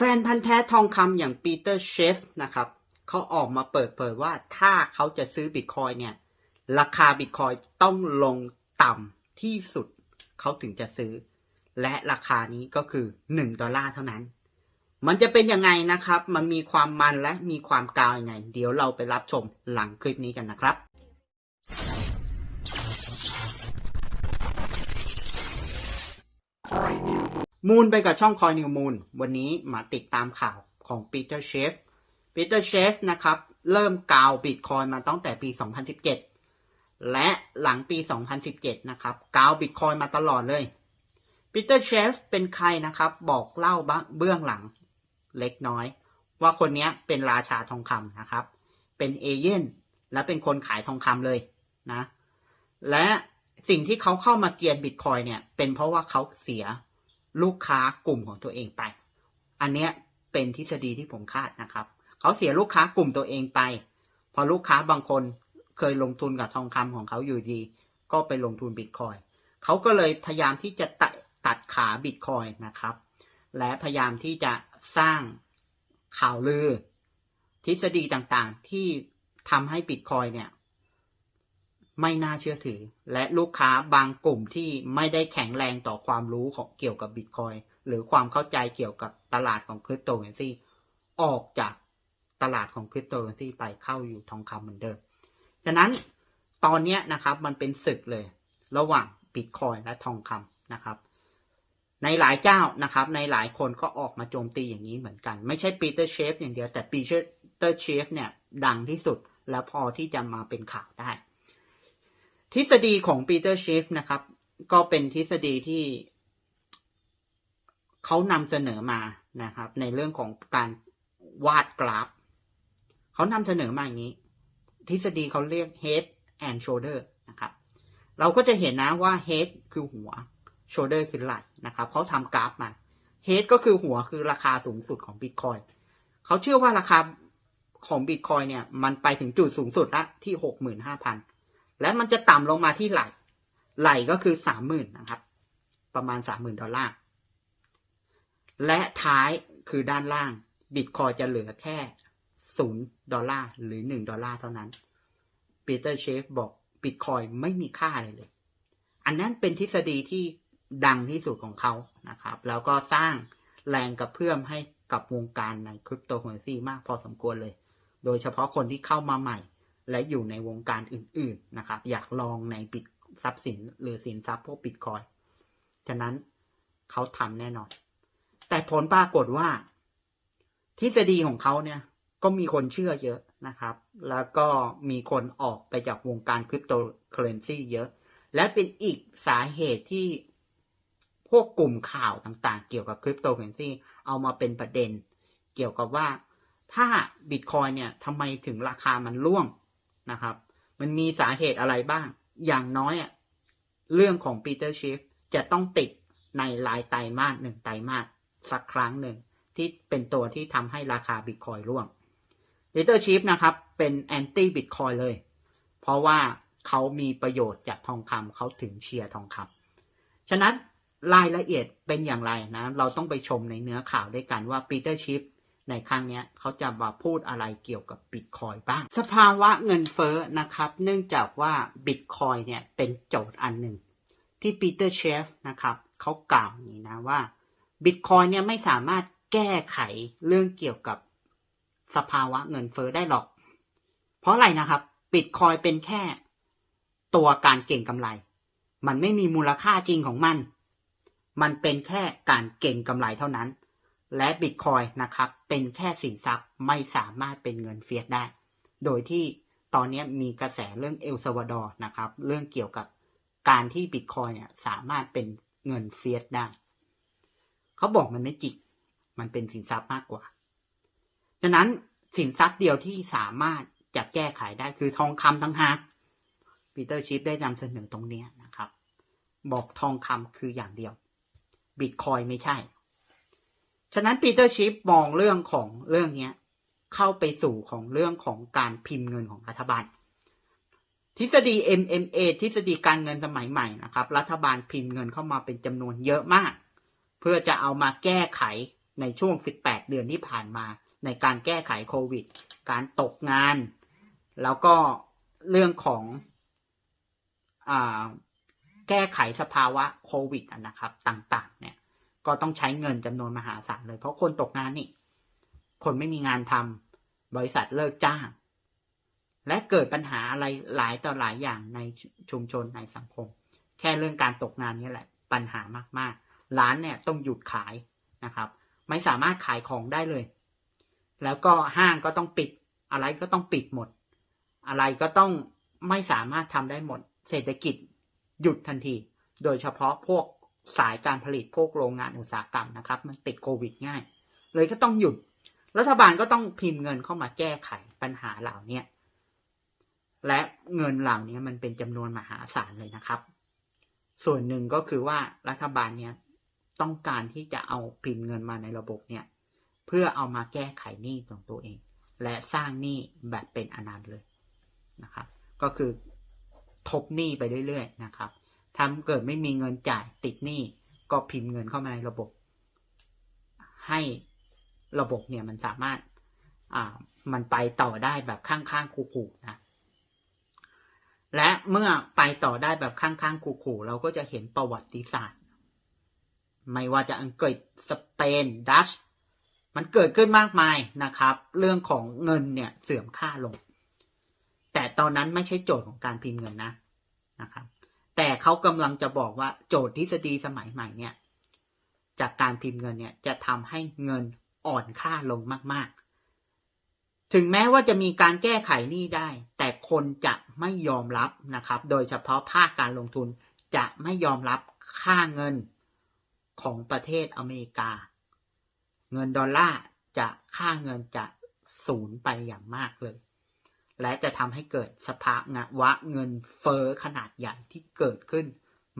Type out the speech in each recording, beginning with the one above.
แฟนพันธ์แท้ทองคำอย่างปีเตอร์เชฟนะครับเขาออกมาเปิดเผยว่าถ้าเขาจะซื้อบิตคอยเนี่ย ราคาบิตคอยต้องลงต่ำที่สุดเขาถึงจะซื้อ และราคานี้ก็คือ 1 ดอลลาร์เท่านั้น มันจะเป็นยังไงนะครับ มันมีความมันและมีความกาวยังไง เดี๋ยวเราไปรับชมหลังคลิปนี้กันนะครับ มูนไปกับช่องคอยนิวมูนวันนี้มาติดตามข่าวของปีเตอร์เชฟปีเตอร์เชฟนะครับ เริ่มกาวบิตคอยมาตั้งแต่ปี 2017 และหลังปี 2017 นะครับ กาวบิตคอยมาตลอดเลยปีเตอร์เชฟเป็นใครนะครับ บอกเล่าเบื้องหลังเล็กน้อย ว่าคนนี้เป็นราชาทองคำนะครับ เป็นเอเย่นและเป็นคนขายทองคำเลยนะ และสิ่งที่เขาเข้ามาเกียนบิตคอยเนี่ย เป็นเพราะว่าเขาเสีย ลูกค้ากลุ่มของตัวเองไป อันเนี้ยเป็นทฤษฎีที่ผมคาดนะครับ เขาเสียลูกค้ากลุ่มตัวเองไป พอลูกค้าบางคนเคยลงทุนกับทองคำของเขาอยู่ดี ก็ไปลงทุนบิตคอยเขาก็เลยพยายามที่จะตัดตัดขาบิตคอยนะครับ และพยายามที่จะสร้างข่าวลือ ทฤษฎีต่างๆที่ทำให้บิตคอยเนี่ย ไม่น่าเชื่อถือ และลูกค้าบางกลุ่มที่ไม่ได้แข็งแรงต่อความรู้ของเกี่ยวกับบิตคอยหรือความเข้าใจเกี่ยวกับตลาดของคริปโตเคอเรนซีออกจากตลาดของคริปโตเคอเรนซีไปเข้าอยู่ทองคำเหมือนเดิมฉะนั้นตอนนี้นะครับมันเป็นศึกเลย ระหว่างบิตคอยและทองคำนะครับ ในหลายเจ้านะครับ ในหลายคนก็ออกมาโจมตีอย่างนี้เหมือนกัน ไม่ใช่ปีเตอร์เชฟอย่างเดียวแต่ปีเตอร์เชฟเนี่ยดังที่สุด และพอที่จะมาเป็นข่าวได้ ทฤษฎีของปีเตอร์เชฟนะครับ ก็เป็นทฤษฎีที่เขานำเสนอมานะครับ ในเรื่องของการวาดกราฟ เขานำเสนอมาอย่างนี้ ทฤษฎีเขาเรียก head and shoulder นะครับ เราก็จะเห็นนะว่า head คือหัว shoulder คือไหล่นะครับเขาทำกราฟมา head ก็คือหัวคือราคาสูงสุดของ Bitcoin เขาเชื่อว่าราคาของ Bitcoin เนี่ย มันไปถึงจุดสูงสุดละที่หกหมื่นห้าพัน และมันจะต่ำลงมาที่ไหล่ไหล่ก็คือสามหมื่นนะครับ ประมาณสามหมื่นดอลลาร์ และท้ายคือด้านล่างบิตคอยจะเหลือแค่ศูนย์ดอลลาร์หรือหนึ่งดอลลาร์เท่านั้นปีเตอร์เชฟบอกบิตคอยไม่มีค่าอะไรเลย อันนั้นเป็นทฤษฎีที่ดังที่สุดของเขานะครับ แล้วก็สร้างแรงกระเพื่อมให้กับวงการในคริปโตเคอเรนซีมากพอสมควรเลย โดยเฉพาะคนที่เข้ามาใหม่ และอยู่ในวงการอื่นๆนะครับ อยากลองในบิตทรัพย์สินหรือสินทรัพย์พวกบิตคอยฉะนั้นเขาทำแน่นอน แต่ผลปรากฏว่า ทฤษฎีของเขาเนี่ย ก็มีคนเชื่อเยอะนะครับ แล้วก็มีคนออกไปจากวงการคริปโตเคอเรนซีเยอะ และเป็นอีกสาเหตุที่พวกกลุ่มข่าวต่างๆ เกี่ยวกับคริปโตเคอเรนซีเอามาเป็นประเด็น เกี่ยวกับว่าถ้าบิตคอยเนี่ยทำไมถึงราคามันร่วง นะครับ มันมีสาเหตุอะไรบ้าง อย่างน้อยอะเรื่องของปีเตอร์ชิฟจะต้องติดในรายไตรมาสหนึ่งไตรมาสสักครั้งหนึ่ง ที่เป็นตัวที่ทำให้ราคาบิตคอยร่วงปีเตอร์ชิฟนะครับ เป็นแอนตี้บิตคอยเลย เพราะว่าเขามีประโยชน์จากทองคำเขาถึงเชียร์ทองคำฉะนั้นรายละเอียดเป็นอย่างไรนะ เราต้องไปชมในเนื้อข่าวด้วยกันว่าปีเตอร์ชิฟ ในครั้งนี้เขาจะมาพูดอะไรเกี่ยวกับบิตคอยบ้าง สภาวะเงินเฟ้อนะครับ เนื่องจากว่าบิตคอยเนี่ยเป็นโจทย์อันหนึ่ง ที่ปีเตอร์เชฟนะครับเขากล่าวนี้นะว่าบิตคอยเนี่ยไม่สามารถแก้ไขเรื่องเกี่ยวกับสภาวะเงินเฟ้อได้หรอก เพราะอะไรนะครับบิตคอยเป็นแค่ตัวการเก่งกำไร มันไม่มีมูลค่าจริงของมัน มันเป็นแค่การเก่งกำไรเท่านั้น และบิตคอยนะครับเป็นแค่สินทรัพย์ไม่สามารถเป็นเงินเฟียสได้ โดยที่ตอนนี้มีกระแสเรื่องเอลซาวาดอร์นะครับ เรื่องเกี่ยวกับการที่บิตคอยเนี่ยสามารถเป็นเงินเฟียสได้ เขาบอกมันไม่จริงมันเป็นสินทรัพย์มากกว่าฉะนั้นสินทรัพย์เดียวที่สามารถจะแก้ไขได้คือทองคำทั้งหากปีเตอร์ชิปได้นำเสนอตรงนี้นะครับ บอกทองคำคืออย่างเดียวบิตคอยไม่ใช่ ฉะนั้นปีเตอร์ชิปมองเรื่องของเรื่องนี้เข้าไปสู่ของเรื่องของการพิมพ์เงินของรัฐบาล ทฤษฎี MMA ทฤษฎีการเงินสมัยใหม่นะครับ รัฐบาลพิมพ์เงินเข้ามาเป็นจำนวนเยอะมาก เพื่อจะเอามาแก้ไขในช่วง 18 เดือนที่ผ่านมาในการแก้ไขโควิด การตกงาน แล้วก็เรื่องของอแก้ไขสภาวะโควิดนะครับต่าง ๆ เนี่ย ก็ต้องใช้เงินจำนวนมหาศาลเลย เพราะคนตกงานนี่ คนไม่มีงานทำบริษัทเลิกจ้าง และเกิดปัญหาอะไรหลายต่อหลายอย่างในชุมชนในสังคม แค่เรื่องการตกงานนี่แหละ ปัญหามากๆ ร้านเนี่ยต้องหยุดขายนะครับ ไม่สามารถขายของได้เลย แล้วก็ห้างก็ต้องปิด อะไรก็ต้องปิดหมด อะไรก็ต้องไม่สามารถทำได้หมด เศรษฐกิจหยุดทันที โดยเฉพาะพวก สายการผลิตพวกโรงงานอุตสาหกรรมนะครับ มันติดโควิดง่าย เลยก็ต้องหยุด รัฐบาลก็ต้องพิมพ์เงินเข้ามาแก้ไขปัญหาเหล่านี้และเงินเหล่านี้มันเป็นจำนวนมหาศาลเลยนะครับ ส่วนหนึ่งก็คือว่ารัฐบาลเนี่ยต้องการที่จะเอาพิมพ์เงินมาในระบบเนี่ย เพื่อเอามาแก้ไขหนี้ของตัวเอง และสร้างหนี้แบบเป็นอนันต์เลยนะครับ ก็คือทบหนี้ไปเรื่อยๆนะครับ ถ้าเกิดไม่มีเงินจ่ายติดหนี้ก็พิมพ์เงินเข้ามาในระบบ ให้ระบบเนี่ยมันสามารถ อ่า มันไปต่อได้แบบข้างๆคู่ๆนะและเมื่อไปต่อได้แบบข้างๆคู่ๆเราก็จะเห็นประวัติศาสตร์ ไม่ว่าจะอังกฤษสเปนดัชมันเกิดขึ้นมากมายนะครับ เรื่องของเงินเนี่ยเสื่อมค่าลง แต่ตอนนั้นไม่ใช่โจทย์ของการพิมพ์เงินนะนะครับ แต่เขากำลังจะบอกว่าโจทย์ทฤษฎีสมัยใหม่เนี่ย จากการพิมพ์เงินเนี่ยจะทำให้เงินอ่อนค่าลงมาก ๆ ถึงแม้ว่าจะมีการแก้ไขนี้ได้ แต่คนจะไม่ยอมรับนะครับ โดยเฉพาะภาคการลงทุนจะไม่ยอมรับค่าเงินของประเทศอเมริกา เงินดอลลาร์จะค่าเงินจะสูญไปอย่างมากเลย และจะทำให้เกิดสภาวะเงินเฟ้อขนาดใหญ่ที่เกิดขึ้น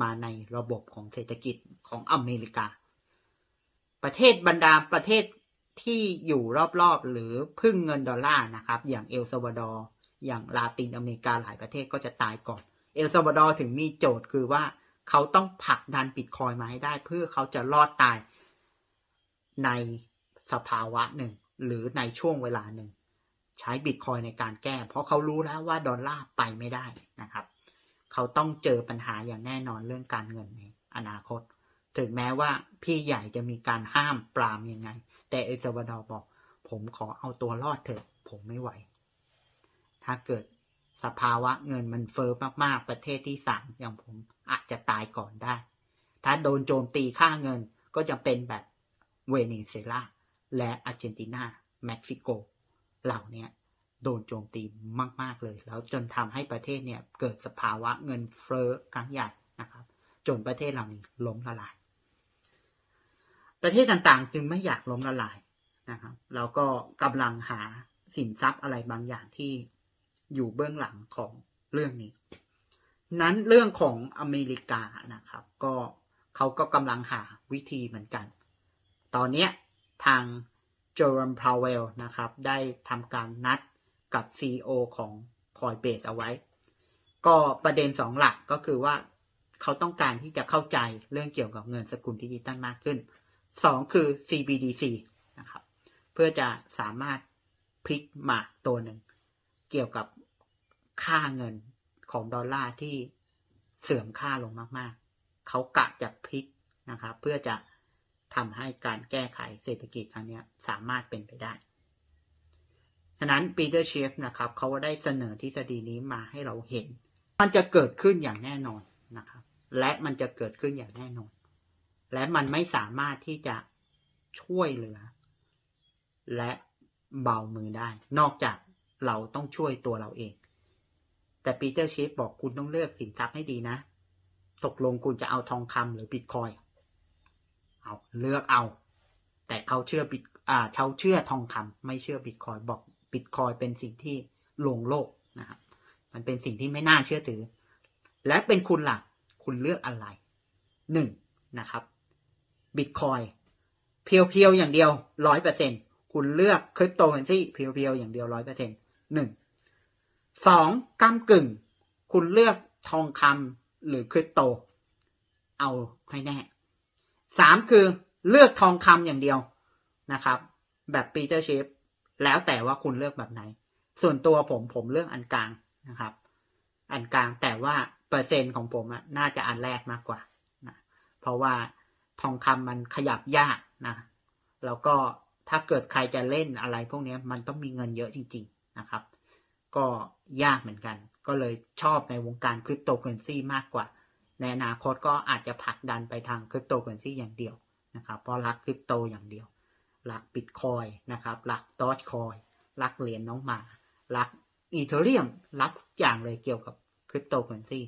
มาในระบบของเศรษฐกิจของอเมริกา ประเทศบรรดาประเทศที่อยู่รอบๆ หรือพึ่งเงินดอลลาร์นะครับ อย่างเอลซาวาดอร์อย่างลาตินอเมริกาหลายประเทศก็จะตายก่อน เอลซาวาดอร์ถึงมีโจทย์คือว่าเขาต้องผลักดันบิตคอยมาให้ได้ เพื่อเขาจะรอดตายในสภาวะหนึ่ง หรือในช่วงเวลาหนึ่ง ใช้บิตคอยในการแก้ เพราะเขารู้แล้วว่าดอลลาร์ไปไม่ได้นะครับ เขาต้องเจอปัญหาอย่างแน่นอนเรื่องการเงินในอนาคต ถึงแม้ว่าพี่ใหญ่จะมีการห้ามปรามยังไง แต่เอลซาวาดอร์บอก ผมขอเอาตัวรอดเถอะ ผมไม่ไหว ถ้าเกิดสภาวะเงินมันเฟอ้อมากๆ ประเทศที่สามอย่างผมอาจจะตายก่อนได้ ถ้าโดนโจมตีค่าเงินก็จะเป็นแบบเวเนซุเอลาและอาร์เจนตินา เม็กซิโก เหล่านี้โดนโจมตีมาก ๆ เลย แล้วจนทำให้ประเทศเนี่ยเกิดสภาวะเงินเฟ้อครั้งใหญ่นะครับ จนประเทศเหล่านี้ล้มละลาย ประเทศต่างๆ จึงไม่อยากล้มละลายนะครับแล้วก็กำลังหาสินทรัพย์อะไรบางอย่างที่อยู่เบื้องหลังของเรื่องนี้ นั้นเรื่องของอเมริกานะครับ ก็เขาก็กำลังหาวิธีเหมือนกัน ตอนนี้ทาง โจรมพาวเวลนะครับ ได้ทำการนัดกับ CEO ของ Coinbase เอาไว้ ก็ประเด็นสองหลักก็คือว่าเขาต้องการที่จะเข้าใจเรื่องเกี่ยวกับเงินสกุลดิจิตอลมากขึ้นสองคือ CBDC นะครับ เพื่อจะสามารถพลิกหมากตัวหนึ่ง เกี่ยวกับค่าเงินของดอลลาร์ที่เสื่อมค่าลงมากๆ เขากะจะพลิกนะครับ เพื่อจะ ทำให้การแก้ไขเศรษฐกิจครั้งนี้สามารถเป็นไปได้ฉะนั้นปีเตอร์เชฟนะครับเขาได้เสนอทฤษฎีนี้มาให้เราเห็น มันจะเกิดขึ้นอย่างแน่นอนนะครับ และมันจะเกิดขึ้นอย่างแน่นอน และมันไม่สามารถที่จะช่วยเหลือ และเบามือได้ นอกจากเราต้องช่วยตัวเราเอง แต่ปีเตอร์เชฟบอกคุณต้องเลือกสินทรัพย์ให้ดีนะ ตกลงคุณจะเอาทองคำหรือบิตคอย เอาเลือกเอา แต่เขาเชื่อบิตอ่าเขาเชื่อทองคำไม่เชื่อบิตคอยบอกบิตคอยเป็นสิ่งที่ลวงโลกนะครับ มันเป็นสิ่งที่ไม่น่าเชื่อถือ และเป็นคุณล่ะคุณเลือกอะไรหนึ่งนะครับบิตคอยเพียวๆอย่างเดียวร้อยเปอร์เซ็นคุณเลือกคริปโตเคอเรนซีเพียวๆอย่างเดียวร้อยเปอร์เซ็นหนึ่งสองกำกึ่ง คุณเลือกทองคำหรือคริปโต เอาให้แน่ สามคือเลือกทองคำอย่างเดียวนะครับ แบบปีเตอร์ชิฟแล้วแต่ว่าคุณเลือกแบบไหน ส่วนตัวผมผมเลือกอันกลางนะครับ อันกลางแต่ว่าเปอร์เซ็นต์ของผมน่าจะอันแรกมากกว่านะเพราะว่าทองคำมันขยับยากนะ แล้วก็ถ้าเกิดใครจะเล่นอะไรพวกนี้มันต้องมีเงินเยอะจริง ๆนะครับ ก็ยากเหมือนกัน ก็เลยชอบในวงการคริปโตเคอเรนซีมากกว่า ในอนาคตก็อาจจะผลักดันไปทางคริปโตเคอเรนซีอย่างเดียวนะครับเพราะรักคริปโตอย่างเดียว รักบิตคอยนะครับรักดอจคอยรักเหรียญน้องหมา รักอีเทเรียมรักทุกอย่างเลยเกี่ยวกับคริปโตเคอเรนซี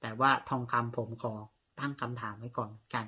แต่ว่าทองคำผมขอตั้งคำถามไว้ก่อนเหมือนกัน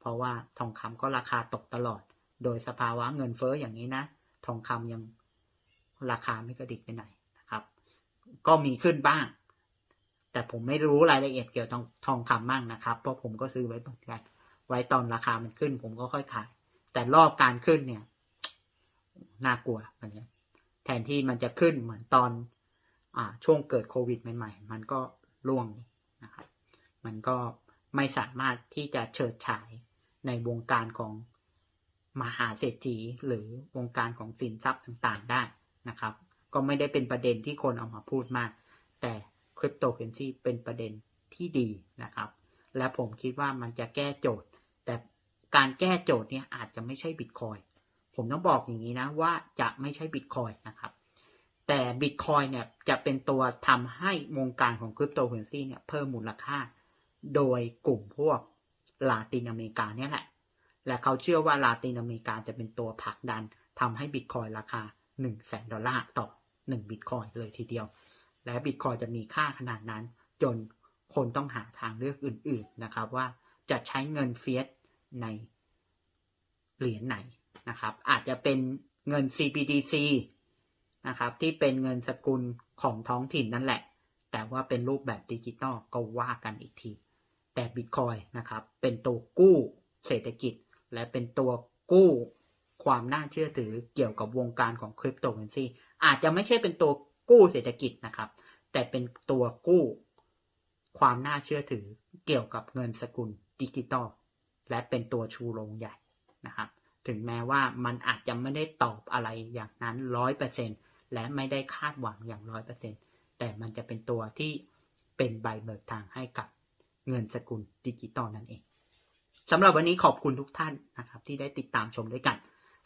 เพราะว่าทองคำก็ราคาตกตลอด โดยสภาวะเงินเฟ้ออย่างนี้นะ ทองคำยังราคาไม่กระดิกไปไหนนะครับ ก็มีขึ้นบ้าง แต่ผมไม่รู้รายละเอียดเกี่ยวกับทองคำมั่งนะครับ เพราะผมก็ซื้อไว้เหมือนกันไว้ตอนราคามันขึ้น ผมก็ค่อยขาย แต่รอบการขึ้นเนี่ยน่ากลัวเหมือนกันแทนที่มันจะขึ้นเหมือนตอนอ่าช่วงเกิดโควิดใหม่ๆ มันก็ร่วงนะครับ มันก็ไม่สามารถที่จะเฉิดฉายในวงการของมหาเศรษฐีหรือวงการของสินทรัพย์ต่างๆได้นะครับ ก็ไม่ได้เป็นประเด็นที่คนเอามาพูดมาก แต่ คริปโตเคอเรนซีเป็นประเด็นที่ดีนะครับ และผมคิดว่ามันจะแก้โจทย์ แต่การแก้โจทย์เนี่ยอาจจะไม่ใช่บิตคอยผมต้องบอกอย่างนี้นะว่าจะไม่ใช่บิตคอยนะครับ แต่บิตคอยเนี่ยจะเป็นตัวทำให้วงการของคริปโตเคอเรนซีเนี่ยเพิ่มมูลค่า โดยกลุ่มพวกลาตินอเมริกาเนี่ยแหละ และเขาเชื่อว่าลาตินอเมริกาจะเป็นตัวผลักดันทำให้บิตคอยราคา 1 0 0 0 0แสนดอลลาร์ต่อ 1 บิตคอยเลยทีเดียว และบิตคอยจะมีค่าขนาดนั้น จนคนต้องหาทางเลือกอื่น ๆนะครับ ว่าจะใช้เงินเฟียสในเหรียญไหนนะครับ อาจจะเป็นเงิน CBDC นะครับ ที่เป็นเงินสกุลของท้องถิ่นนั่นแหละ แต่ว่าเป็นรูปแบบดิจิตอลก็ว่ากันอีกที แต่บิตคอยนะครับ เป็นตัวกู้เศรษฐกิจ และเป็นตัวกู้ความน่าเชื่อถือเกี่ยวกับวงการของคริปโตเคอเรนซีอาจจะไม่ใช่เป็นตัวกู้เศรษฐกิจนะครับ แต่เป็นตัวกู้ ความน่าเชื่อถือเกี่ยวกับเงินสกุลดิจิตอลและเป็นตัวชูโรงใหญ่นะครับ ถึงแม้ว่ามันอาจจะไม่ได้ตอบอะไรอย่างนั้นร้อยเปอร์เซ็นและไม่ได้คาดหวังอย่างร้อยเปอร์เซ็นแต่มันจะเป็นตัวที่เป็นใบเบิกทางให้กับเงินสกุลดิจิตอลนั่นเองสำหรับวันนี้ขอบคุณทุกท่านนะครับที่ได้ติดตามชมด้วยกัน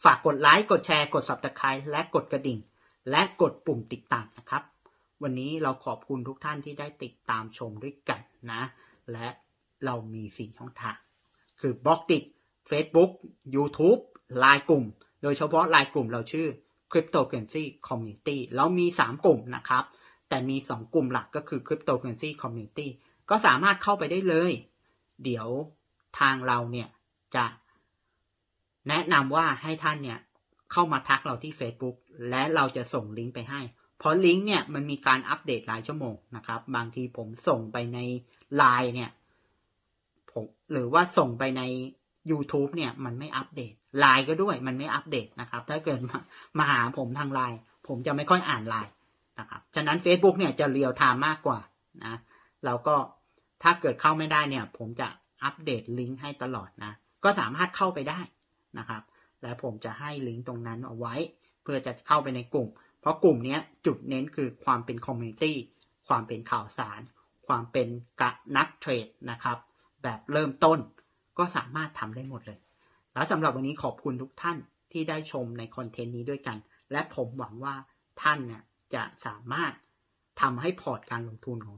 ฝากกดไลค์ กดแชร์ กด subscribe และกดกระดิ่ง และกดปุ่มติดตามนะครับ วันนี้เราขอบคุณทุกท่านที่ได้ติดตามชมด้วยกันนะ และเรามีสี่ช่องทาง คือบล็อกติด Facebook YouTube ไลน์กลุ่ม โดยเฉพาะไลน์กลุ่มเราชื่อ Cryptocurrency Community เรามี 3 กลุ่มนะครับ แต่มี 2 กลุ่มหลักก็คือ Cryptocurrency Community ก็สามารถเข้าไปได้เลย เดี๋ยวทางเราเนี่ยจะแนะนำว่าให้ท่านเนี่ยเข้ามาทักเราที่ Facebook และเราจะส่งลิงก์ไปให้ เพราะลิงก์เนี่ยมันมีการอัปเดตรายชั่วโมงนะครับ บางทีผมส่งไปในไลน์เนี่ยผมหรือว่าส่งไปใน YouTube เนี่ยมันไม่อัปเดตไลน์ก็ด้วยมันไม่อัปเดตนะครับ ถ้าเกิดมามาหาผมทางไลน์ผมจะไม่ค่อยอ่านไลน์นะครับฉะนั้น Facebook เนี่ยจะเรียลไทม์มากกว่านะแล้วก็ถ้าเกิดเข้าไม่ได้เนี่ย ผมจะอัปเดตลิงก์ให้ตลอดนะ ก็สามารถเข้าไปได้นะครับ และผมจะให้ลิงก์ตรงนั้นเอาไว้ เพื่อจะเข้าไปในกลุ่ม เพราะกลุ่มนี้จุดเน้นคือความเป็นคอมมูนิตี้ความเป็นข่าวสาร ความเป็นกะนักเทรดนะครับ แบบเริ่มต้นก็สามารถทำได้หมดเลย แล้วสำหรับวันนี้ขอบคุณทุกท่านที่ได้ชมในคอนเทนต์นี้ด้วยกัน และผมหวังว่าท่านเนี่ยจะสามารถทำให้พอร์ตการลงทุนของ